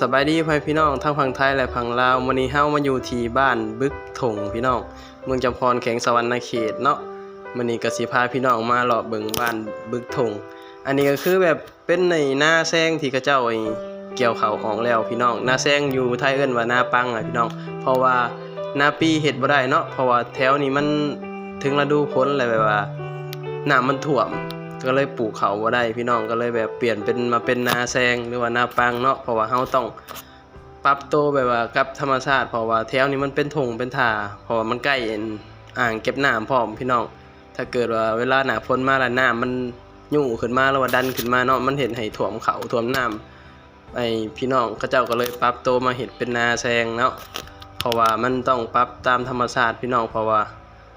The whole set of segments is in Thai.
สบายดีพ่อพี่น้องทั้งฝั่งไทยและฝั่งลาววันนี้เฮามาอยู่ที่บ้านบึกถงพี่น้องเมืองจำพรแขวงสวรรณเขตเนาะวันนี้ก็สิพาพี่น้องมาเลาะเบิ่งบ้านบึกถงอันนี้ก็คือแบบเป็นในหน้าแซงที่เขาเจ้าไอ้เกี่ยวเขาวออกแล้วพี่น้องหน้าแซงอยู่ไทยเอิ้นว่าหน้าปังอะพี่น้อง เพราะว่าหน้าปีเฮ็ดบ่ได้เนาะเพราะว่าแถวนี้มันถึงฤดูฝนแล้วแบบว่าน้ำมันท่วม ก็เลยปลูกเขาบ่ได้พี่น้องก็เลยแบบเปลี่ยนเป็นมาเป็นนาแซงหรือว่านาปังเนาะเพราะว่าเฮาต้องปรับตัวแบบว่ากับธรรมชาติเพราะว่าแถวนี้มันเป็นทงเป็นท่าเพราะว่ามันใกล้อ่างเก็บน้ำพร้อมพี่น้องถ้าเกิดว่าเวลาหน้าฝนมาแล้วน้ำมันยุ่งขึ้นมาแล้วว่าดันขึ้นมาเนาะมันเห็นให้ท่วมเขาท่วมน้ำไอพี่น้องเขาเจ้าก็เลยปรับตัวมาเห็ดเป็นนาแซงเนาะเพราะว่ามันต้องปรับตามธรรมชาติพี่น้องเพราะว่า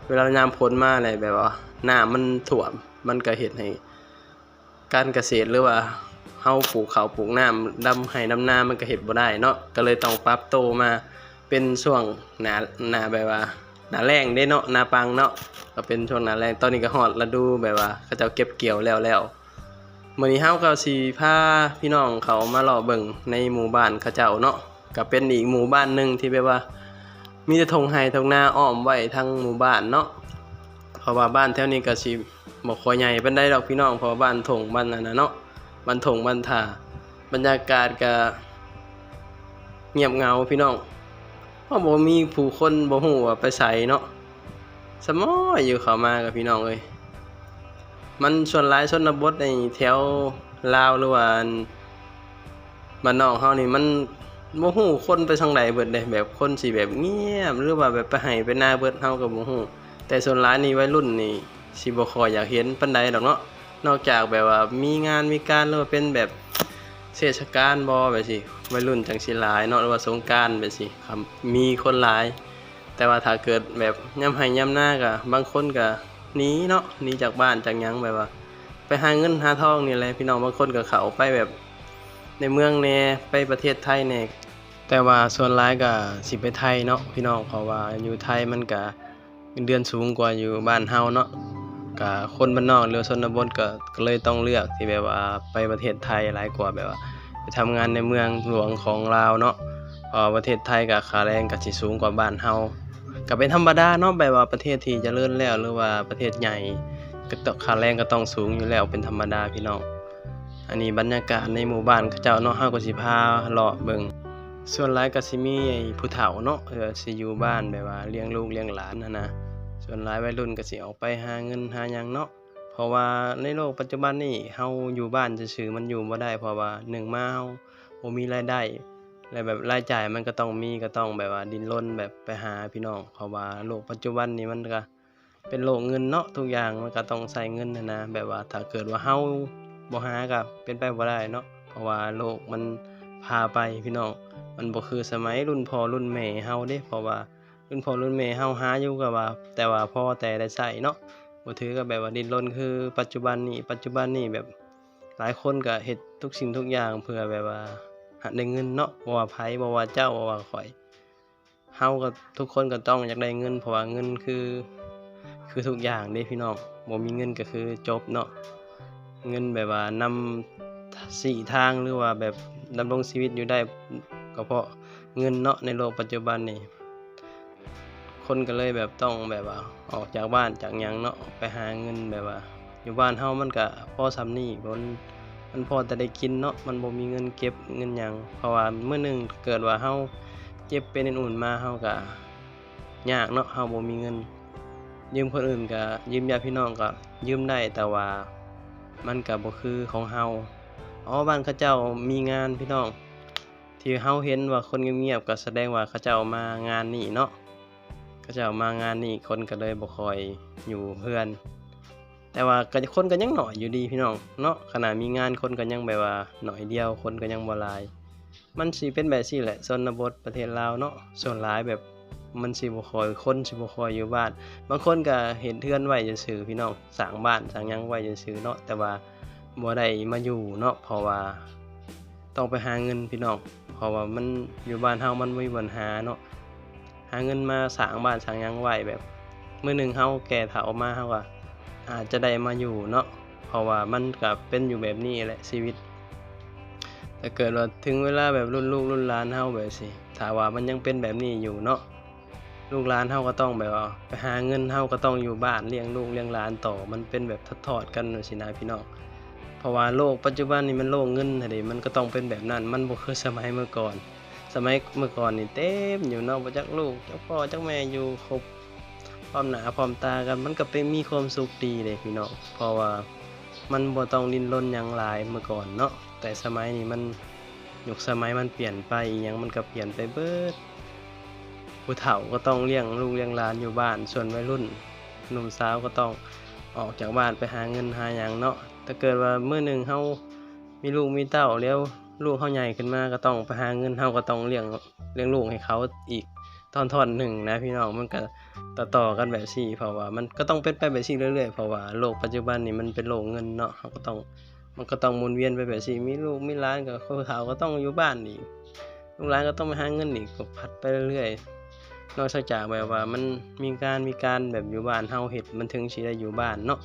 เวลายามฝนมาอะไรแบบว่าน้ำมันท่วม มันก็เห็นให้การเกษตรหรือว่าเฮาปลูกข้าวปลูกน้ำดำไห้ดำนามันก็เฮ็ดบ่ได้เนาะก็เลยต้องปรับโตมาเป็นช่วงหนาหนาแบบว่าหนาแล้งเด้เนาะหนาปังเนาะก็เป็นช่วงหนาแล้งตอนนี้ก็ฮอดฤดูแบบว่าเขาเจ้าเก็บเกี่ยวแล้วแล้วมื้อนี้เฮาก็สิพาพี่น้องเขามาเลาะเบิ่งในหมู่บ้านเขาเจ้าเนาะก็เป็นอีกหมู่บ้านหนึงที่แบบว่า มีแต่ทงไห้ทงนาอ้อมไว้ทั้งหมู่บ้านเนาะ เพราะว่าบ้านแถวนี้ก็สิบ่ค่อยใหญ่ปานใดดอกพี่น้องเพราะว่าบ้านถงบ้านนั่นน่ะเนาะบ้านถงบ้านท่าบรรยากาศก็เงียบเงาพี่น้องเพราะบ่มีผู้คนบ่ฮู้ว่าไปไสเนาะสมออยู่เข้ามากับพี่น้องเอ้ยมันส่วนหลายชนบทในแถวลาวหรือว่าอันบ้านนอกเฮานี่มันบ่ฮู้คนไปทางใดเบิดเด้แบบคนสิแบบเงียบหรือว่าแบบไปไห้ไปนาเบิดเฮาก็บ่ฮู้ แต่ส่วนร้ายนี่วัยรุ่นนี่สิบคอยอยากเห็นปานใดดอกเนาะนอกจากแบบว่ามีงานมีการหรือว่าเป็นแบบเทศกาลบ่แบบสิวัยรุ่นจังสิหลายเนาะหรือว่าสงกานต์แบบสิครับมีคนหลาย แต่ว่าถ้าเกิดแบบย่ำให้ย่ำหน้าก็บางคนก็หนีเนาะหนีจากบ้านจากยังแบบว่า ไปหาเงินหาทองนี่แหละพี่น้องบางคนก็เขาไปแบบในเมืองแน่ไปประเทศไทยแน่แต่ว่าส่วนหลายก็สิไปไทยเนาะพี่น้องเพราะว่าอยู่ไทยมันก็เงินเดือนสูงกว่าอยู่บ้านเฮาเนาะก็คนบ้านนอกหรือชนบทก็ก็เลยต้องเลือกที่แบบว่าไปประเทศไทยหลายกว่าแบบว่าไปทำงานในเมืองหลวงของลาวเนาะพอประเทศไทยก็ค่าแรงก็สิสูงกว่าบ้านเฮาก็เป็นธรรมดาเนาะแบบว่าประเทศที่เจริญแล้วหรือว่าประเทศใหญ่ก็ตค่าแรงก็ต้องสูงอยู่แล้วเป็นธรรมดาพี่น้องอันนี้บรรยากาศในหมู่บ้านเขาเจ้าเนาะเฮาก็สิพาเลาะเบิ่งส่วนหลายก็สิมีผู้เฒ่าเนาะเออสิอยู่บ้านแบบว่าเลี้ยงลูกเลี้ยงหลานนะนะ ส่วนหลายวัยรุ่นก็สิออกไปหาเงินหาหยังเนาะเพราะว่าในโลกปัจจุบันนี้เฮาอยู่บ้านซื่อๆมันอยู่บ่ได้เพราะว่าหนึ่งมาเฮาบ่มีรายได้และแบบรายจ่ายมันก็ต้องมีก็ต้องแบบว่าดิ้นรนแบบไปหาพี่น้อง เพราะว่าโลกปัจจุบันนี้มันก็เป็นโลกเงินเนาะทุกอย่างมันก็ต้องใช้เงินนะนะแบบว่าถ้าเกิดว่าเฮาบ่หาก็เป็นไปบ่ได้เนาะเพราะว่าโลกมันพาไปพี่น้องมันบ่คือสมัยรุ่นพ่อรุ่นแม่เฮาเด้เพราะว่า รุ่นพ่อรุ่นแม่เฮาหาอยู่ก็ว่า แต่ว่าพ่อแต่ได้ใช้เนาะบ่ถือกับแบบว่าดิ้นรนคือ ปัจจุบันนี้ปัจจุบันนี้แบบหลายคนก็เฮ็ดทุกสิ่งทุกอย่างเพื่อแบบว่าหาได้เงินเนาะบ่ว่าไผบ่ว่าเจ้าบ่ว่าข่อยเฮาก็ทุกคนก็ต้องอยากได้เงินเพราะว่าเงินคือ คือทุกอย่างเด้พี่น้องบ่มีเงินก็คือจบเนาะเงินแบบว่านำสี่ทางหรือว่าแบบดำรงชีวิตอยู่ได้ก็เพราะเงินเนาะในโลกปัจจุบันนี่ คนก็เลยแบบต้องแบบว่าออกจากบ้านจากยังเนาะไปหาเงินแบบว่า อยู่บ้านเฮามันก็พอซำนี้มันมันพอแต่ได้กินเนาะมันบ่มีเงินเก็บเงินยังเพราะว่ามื้อหนึงเกิดว่าเฮาเจ็บเป็นอุ่นมาเฮาก็ยากเนาะเฮาบ่มีเงิน ยืมคนอื่นก็ยืมญาติพี่น้องก็ยืมได้แต่ว่ามันก็บ่คือของเฮาอ๋อบ้านเขาเจ้ามีงานพี่น้องที่เฮาเห็นว่าคนเงียบๆก็แสดงว่าเขาเจ้ามางานนี้เนาะ เขาเจ้ามางานนี้คนก็เลยบ่คอยอยู่เพื่อน แต่ว่าก็คนก็ยังหน้อยอยู่ดีพี่น้องเนาะขนาดมีงานคนก็ยังแบบว่าหน้อยเดียวคนก็ยังบ่หลาย มันสิเป็นแบบนี้แหละชนบทประเทศลาวเนาะส่วนหลายแบบมันสิบ่คอยคนสิบ่คอยอยู่บ้าน บางคนก็เห็นเทือนไว้ซื่อพี่น้องสร้างบ้านสร้างยังไว้ซื่อเนาะแต่ว่าบ่ได้มาอยู่เนาะเพราะว่าต้องไปหาเงินพี่น้องเพราะว่ามันอยู่บ้านเฮามันบ่มีปัญหาเนาะ หาเงินมาสร้างบ้านสร้างยังไหวแบบเมื้อหนึ่งเฮาแก่เฒ่ามาเฮาก็อาจจะได้มาอยู่เนาะเพราะว่ามันก็เป็นอยู่แบบนี้แหละชีวิตแต่เกิดว่าถึงเวลาแบบรุ่นลูกรุ่นหลานเฮาแบบสิถ้าว่ามันยังเป็นแบบนี้อยู่เนาะลูกหลานเฮาก็ต้องแบบว่าไปหาเงินเฮาก็ต้องอยู่บ้านเลี้ยงลูกเลี้ยงหลานต่อ มันเป็นแบบทัดทอดกันสินะพี่น้องเพราะว่าโลกปัจจุบันนี้มันโลกเงินหั่เด้มันก็ต้องเป็นแบบนั้น มันบ่คือสมัยเมื่อก่อน มัยเมื่อก่อนนี่เต็มอยู่นาะบ่จักลูกจักพ่อจักแม่อยู่ครบพร้อมหนาพร้อมตากันมันก็เป็นมีความสุขดีเลยพี่น้องเพราะว่ามันบ่ต้องดิ้นรนหยังหลายเมื่อก่อนเนาะแต่สมัยนี้มันยุคสมัยมันเปลี่ยนไปอีหยังมันก็เปลี่ยนไปเบิดผู้เฒ่าก็ต้องเลี้ยงลูกเลี้ยงหลานอยู่บ้านส่วนวัยรุ่นหนุ่มสาวก็ต้องออกจากบ้านไปหาเงินหาหยังเนาะถ้าเกิดว่าเมื้อหนึ่งเฮามีลูกมีเต้าแล้ว ลูกเขาใหญ่ขึ้นมาก็ต้องไปหาเงินเฮาก็ต้องเลี้ยงเลี้ยงลูกให้เขาอีกทอนทอนหนึ่งนะพี่น้องมันก็ต่อต่อกันแบบสี่เพราะว่ามันก็ต้องเป็นไปแบบสี่เรื่อยๆเพราะว่าโลกปัจจุบันนี่มันเป็นโลกเงินเนาะเขาก็ต้องมันก็ต้องมุนเวียนไปแบบสี่มีลูกมีหล้านกับคนเฒ่าก็ต้องอยู่บ้านอีกลูกหลานก็ต้องไปหาเงินอีกก็พัดไปเรื่อยๆนอกจากแบบว่ามันมีการมีการแบบอยู่บ้านเฮาเฮ็ดมันถึงสิได้อยู่บ้านเนาะ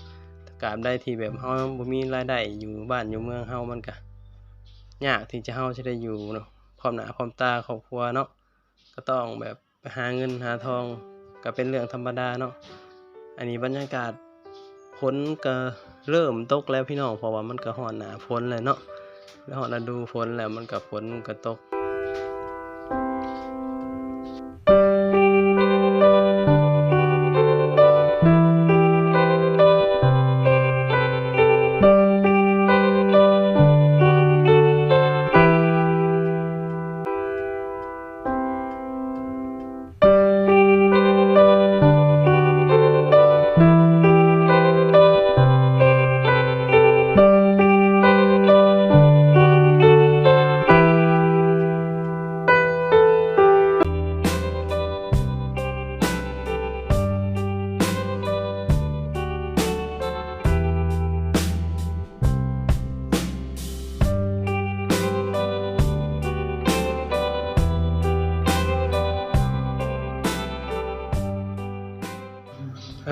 กาบได้ที่แบบเฮาบ่มีรายได้อยู่บ้านอยู่เมืองเฮามันก็ ยากที่จะเฮาจะได้อยู่เนาะพร้อมหน้าพร้อมตาครอบครัวเนาะก็ต้องแบบไปหาเงินหาทองก็เป็นเรื่องธรรมดาเนาะอันนี้บรรยากาศฝนก็เริ่มตกแล้วพี่น้องเพราะว่ามันก็ห่อนหนาฝนแล้วเนาะแล้วฮอนฤดูฝนแล้วมันก็ฝนมันก็ตก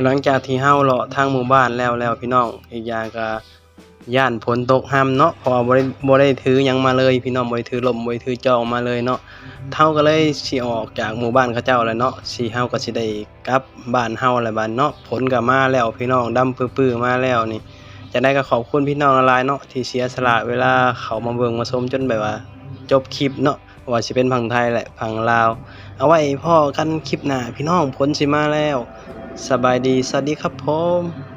หลังจากที่เฮาเลาะทางหมู่บ้านแล้วแล้วพี่น้องอีกอย่างก็ย่านฝนตกห้ำเนาะพราะว่าบ่ได้บ่ได้ถือยังมาเลย พี่น้องบ่ได้ถือลมบ่ได้ถือจองมาเลยเนาะเฮาก็เลยสิออกจากหมู่บ้านเขาเจ้าแล้วเนาะสิเฮาก็สิได้กลับบ้านเฮาแล้วบัดเนาะฝนก็มาแล้วพี่น้องดำปื้อๆมาแล้วนี่จะได้ก็ขอบคุณพี่น้องหลายเนาะที่เสียสละเวลาเขามาเบิ่งมาชมจนแบบว่า จบคลิปเนาะว่าสิเป็นพังไทยแหละพังลาว เอาไว้พ่อกันคลิปหน้าพี่น้องผลสิมาแล้ว สบายดี สวัสดีครับผม